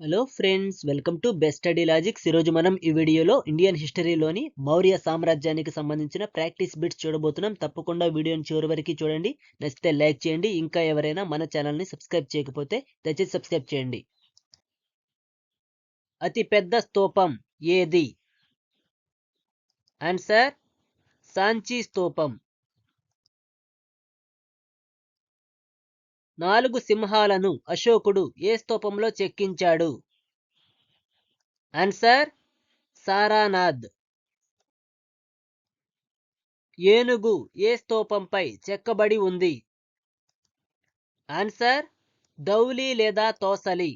Hello friends welcome to best study logics ఈరోజు మనం ఈ వీడియోలో ఇండియన్ హిస్టరీలోని మౌర్య సామ్రాజ్యానికి సంబంధించిన ప్రాక్టీస్ బిట్స్ చూడబోతున్నాం. తప్పకుండా వీడియోని చివరి వరకు చూడండి. నచ్చితే లైక్ చేయండి. ఇంకా ఎవరైనా మన ఛానల్ని సబ్స్క్రైబ్ చేయకపోతే దయచేసి సబ్స్క్రైబ్ చేయండి. అతి పెద్ద స్తూపం ఏది? ఆన్సర్ సాంచీ స్తూపం. నాలుగు సింహాలను అశోకుడు ఏ స్తూపంలో చెక్కించాడు? ఆన్సర్ సారానాథ్. ఏనుగు ఏ స్తూపంపై చెక్కబడి ఉంది? ఆన్సర్ దౌలి లేదా తోసలి.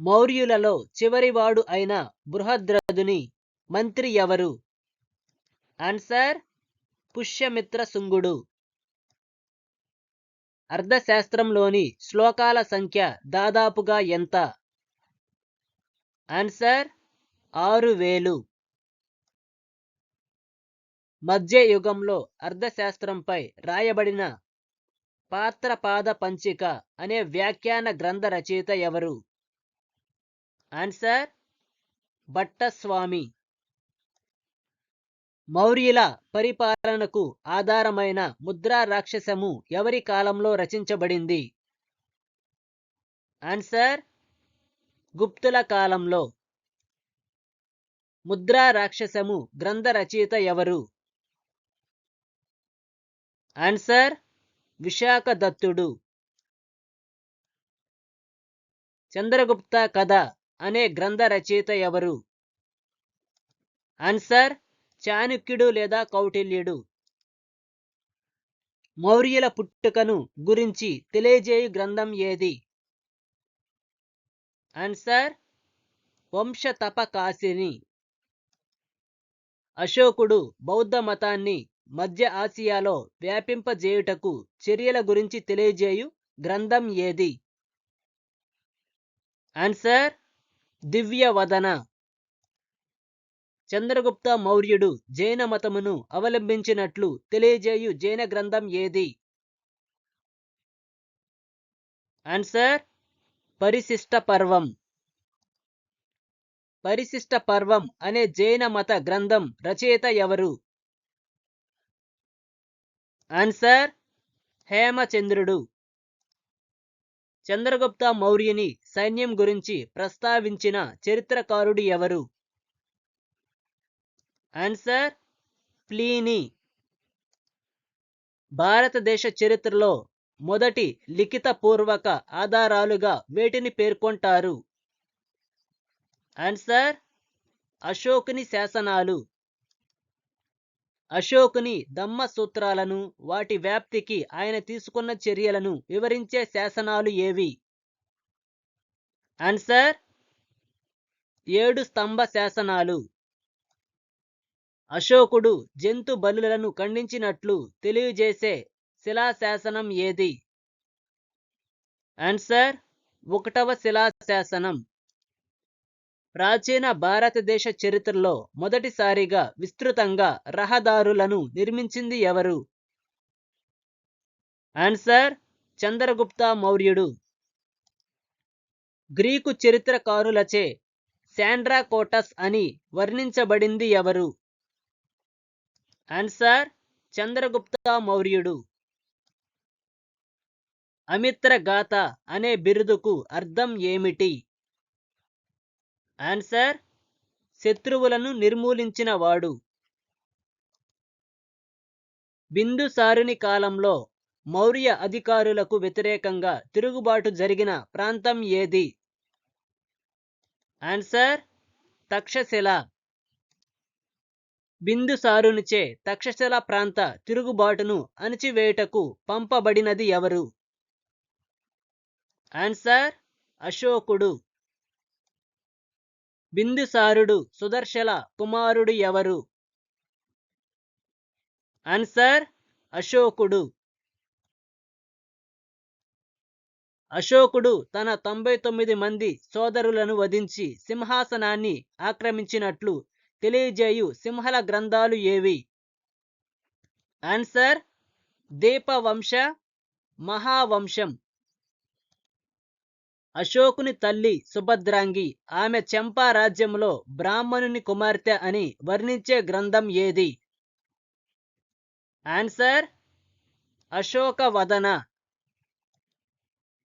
మౌర్యులలో చివరివాడు అయిన బృహద్రథుని మంత్రి ఎవరు? ఆన్సర్ పుష్యమిత్ర శుంగుడు. అర్థశాస్త్రంలోని శ్లోకాల సంఖ్య దాదాపుగా ఎంత? ఆన్సర్ ఆరు వేలు. మధ్యయుగంలో అర్థశాస్త్రంపై రాయబడిన పాత్రపాద పంచిక అనే వ్యాఖ్యాన గ్రంథ రచయిత ఎవరు? ఆన్సర్ భట్టస్వామి మౌర్యుల పరిపాలనకు ఆధారమైన ముద్రా రాక్షసము ఎవరి కాలంలో రచించబడింది? ఆన్సర్ గుప్తుల కాలంలో. ముద్రా రాక్షసము గ్రంథ రచయిత ఎవరు? ఆన్సర్ విశాఖ దత్తుడు. చంద్రగుప్త కథ అనే గ్రంథ రచయిత ఎవరు? ఆన్సర్ చాణుక్యుడు లేదా కౌటిల్యుడు. మౌర్యుల పుట్టుకను గురించి తెలియజేయు గ్రంథం ఏది? ఆన్సర్ వంశతపకాశిని అశోకుడు బౌద్ధ మతాన్ని మధ్య ఆసియాలో వ్యాపింపజేయుటకు చర్యల గురించి తెలియజేయు గ్రంథం ఏది? ఆన్సర్ దివ్యవదన. చంద్రగుప్త మౌర్యుడు జైన మతమును అవలంబించినట్లు తెలియజేయు జైన గ్రంథం ఏది? ఆన్సర్ పరిశిష్ట పర్వం. పరిశిష్ట పర్వం అనే జైన మత గ్రంథం రచయిత ఎవరు? ఆన్సర్ హేమచంద్రుడు. చంద్రగుప్త మౌర్యుని సైన్యం గురించి ప్రస్తావించిన చరిత్రకారుడు ఎవరు? Answer Pliny. భారతదేశ చరిత్రలో మొదటి లిఖితపూర్వక ఆధారాలుగా వేటిని పేర్కొంటారు? ఆన్సర్ అశోకుని శాసనాలు. అశోకుని దమ్మ సూత్రాలను వాటి వ్యాప్తికి ఆయన తీసుకున్న చర్యలను వివరించే శాసనాలు ఏవి? ఆన్సర్ ఏడు స్తంభ శాసనాలు. అశోకుడు జంతు బలులను ఖండించినట్లు తెలియజేసే శిలాశాసనం ఏది? ఆన్సర్ ఒకటవ శిలాశాసనం. ప్రాచీన భారతదేశ చరిత్రలో మొదటిసారిగా విస్తృతంగా రహదారులను నిర్మించింది ఎవరు? ఆన్సర్ చంద్రగుప్త మౌర్యుడు. గ్రీకు చరిత్రకారులచే శాండ్రాకోటస్ అని వర్ణించబడింది ఎవరు? ఆన్సర్ చంద్రగుప్త మౌర్యుడు. అమిత్ర గాథ అనే బిరుదుకు అర్థం ఏమిటి? ఆన్సర్ శత్రువులను నిర్మూలించిన వాడు. బిందుసారుని కాలంలో మౌర్య అధికారులకు వ్యతిరేకంగా తిరుగుబాటు జరిగిన ప్రాంతం ఏది? ఆన్సర్ తక్షశిల. బిందుసారునిచే తక్షశిల ప్రాంత తిరుగుబాటును అణిచివేయుటకు పంపబడినది ఎవరు? ఆన్సర్ అశోకుడు. బిందుసారుడు సుదర్శల కుమారుడు ఎవరు? ఆన్సర్ అశోకుడు. అశోకుడు తన తొంభై తొమ్మిది మంది సోదరులను వధించి సింహాసనాన్ని ఆక్రమించినట్లు తెలియజేయు సింహల గ్రంథాలు ఏవి? ఆన్సర్ దీపవంశ మహావంశం. అశోకుని తల్లి సుభద్రాంగి ఆమె చెంపా రాజ్యంలో బ్రాహ్మణుని కుమార్తె అని వర్ణించే గ్రంథం ఏది? ఆన్సర్ అశోక వదన